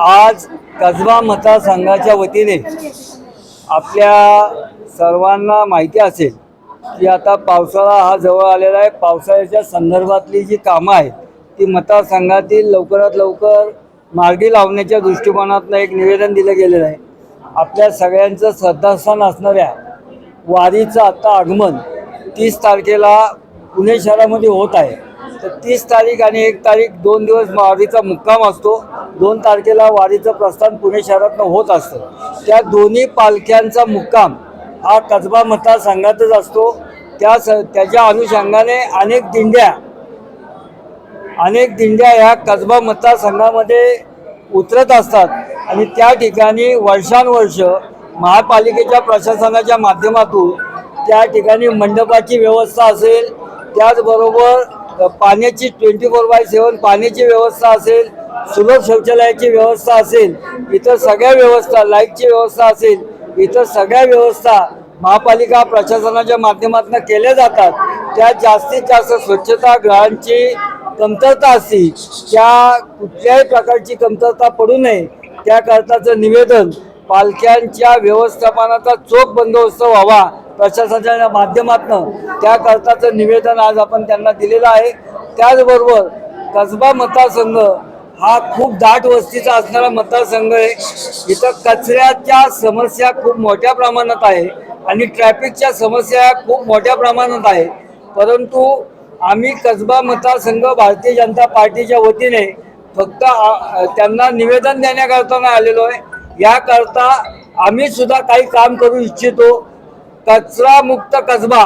आज कसबा मतदारसंघाच्या वतीने आपल्या सर्वांना माहिती असेल की आता पावसाळा हा जवळ आलेला आहे. पावसाळ्याच्या संदर्भातली जी कामं आहेत ती मतदारसंघातील लवकरात लवकर मार्गी लावण्याच्या दृष्टिकोनातून एक निवेदन दिलं गेलेलं आहे. आपल्या सगळ्यांचं श्रद्धास्थान असणाऱ्या वारीचं आत्ता आगमन तीस तारखेला पुणे शहरामध्ये होत आहे. तर तीस तारीख आणि एक तारीख दोन दिवस वारीचा मुक्काम असतो. दोन तारखेला वारीचं प्रस्थान पुणे शहरातनं होत असतं. त्या दोन्ही पालख्यांचा मुक्काम हा कसबा मतदारसंघातच असतो. त्या स त्याच्या अनुषंगाने अनेक दिंड्या अनेक दिंड्या ह्या कसबा मतदारसंघामध्ये उतरत असतात. आणि त्या ठिकाणी वर्षानुवर्ष महापालिकेच्या प्रशासनाच्या माध्यमातून त्या ठिकाणी मंडपाची व्यवस्था असेल त्याचबरोबर पाण्याची ट्वेंटी फोर बाय सेवन पाण्याची व्यवस्था असेल सुलभ शौचालयाची व्यवस्था असेल इतर सगळ्या व्यवस्था लाईटची व्यवस्था असेल इतर सगळ्या व्यवस्था महापालिका प्रशासनाच्या माध्यमातून केल्या जातात. त्या जास्तीत जास्त स्वच्छता ग्रहांची कमतरता असती त्या कुठल्याही प्रकारची कमतरता पडू नये त्याकरताचं निवेदन पालख्यांच्या व्यवस्थापनाचा चोख बंदोबस्त व्हावा प्रशासनाच्या माध्यमातून. त्याकरताचं निवेदन आज आपण त्यांना दिलेलं आहे. त्याचबरोबर कसबा मतदारसंघ हा खूप दाट वस्तीचा असणारा मतदारसंघ आहे. इथं कचऱ्याच्या समस्या खूप मोठ्या प्रमाणात आहे आणि ट्रॅफिकच्या समस्या खूप मोठ्या प्रमाणात आहे. परंतु आम्ही कसबा मतदारसंघ भारतीय जनता पार्टीच्या वतीने फक्त त्यांना निवेदन देण्याकरता आलेलो आहे. याकरता आम्ही सुद्धा काही काम करू इच्छितो. कचरा मुक्त कसबा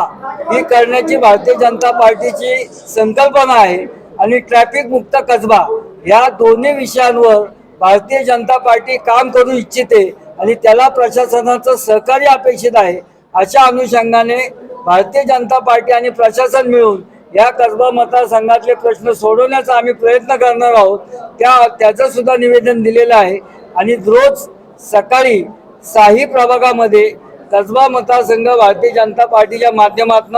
ही करण्याची भारतीय जनता पार्टीची संकल्पना आहे आणि ट्रॅफिक मुक्त कसबा या दोन्ही विषयांवर भारतीय जनता पार्टी काम करू इच्छिते आणि त्याला प्रशासनाचं सहकार्य अपेक्षित आहे. अशा अनुषंगाने भारतीय जनता पार्टी आणि प्रशासन मिळून या कसबा मतदारसंघातले प्रश्न सोडवण्याचा आम्ही प्रयत्न करणार आहोत. त्या त्याचं सुद्धा निवेदन दिलेलं आहे. आणि रोज सकाळी साही प्रभागामध्ये कसबा मतदारसंघ भारतीय जनता पार्टीच्या माध्यमातून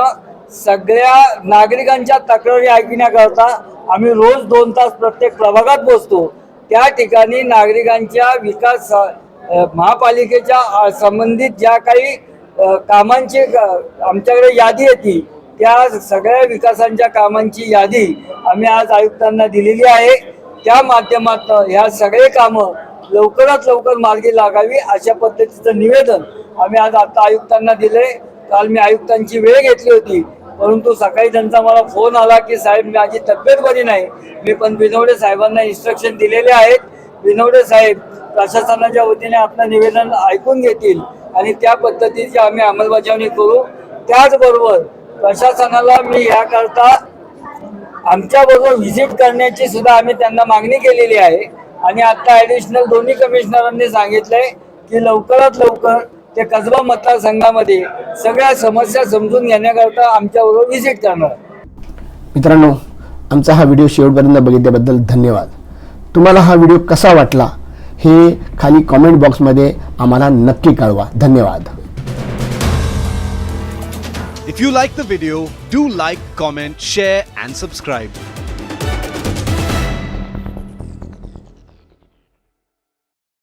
सगळ्या नागरिकांच्या तक्रारी ऐकण्याकरता आम्ही रोज दोन तास प्रत्येक प्रभागात बसतो. त्या ठिकाणी नागरिकांच्या विकास महापालिकेच्या संबंधित ज्या काही कामांची आमच्याकडे यादी येते त्या सगळ्या विकासांच्या कामांची यादी आम्ही आज आयुक्तांना दिलेली आहे. त्या माध्यमातून ह्या सगळे कामं लवकरात लवकर मार्गी लागावी अशा पद्धतीचं निवेदन आम्ही आज आता आयुक्तांना दिले काल मी आयुक्तांची वेळ घेतली होती परंतु सकाळी त्यांचा मला फोन आला की साहेब माझी तब्येत बरी नाही. मी पण विनवडे साहेबांना इन्स्ट्रक्शन दिलेले आहेत. विनवडे साहेब प्रशासनाच्या वतीने आपलं निवेदन ऐकून घेतील आणि त्या पद्धतीची आम्ही अंमलबजावणी करू. त्याचबरोबर प्रशासनाला मी याकरता आमच्याबरोबर व्हिजिट करण्याची सुद्धा आम्ही त्यांना मागणी केलेली आहे. आणि आता ऍडिशनल दोन्ही कमिशनरांनी सांगितलंय की लवकरात लवकर ते कसबा मतदारसंघामध्ये सगळ्या समस्या समजून घेण्याकरता आमच्याबरोबर व्हिजिट करणार. मित्रांनो आमचा हा व्हिडिओ शेवटपर्यंत बघितल्याबद्दल धन्यवाद. तुम्हाला हा व्हिडिओ कसा वाटला हे खाली कॉमेंट बॉक्समध्ये आम्हाला नक्की कळवा. धन्यवाद. If you like the video, do like, comment, share, and subscribe.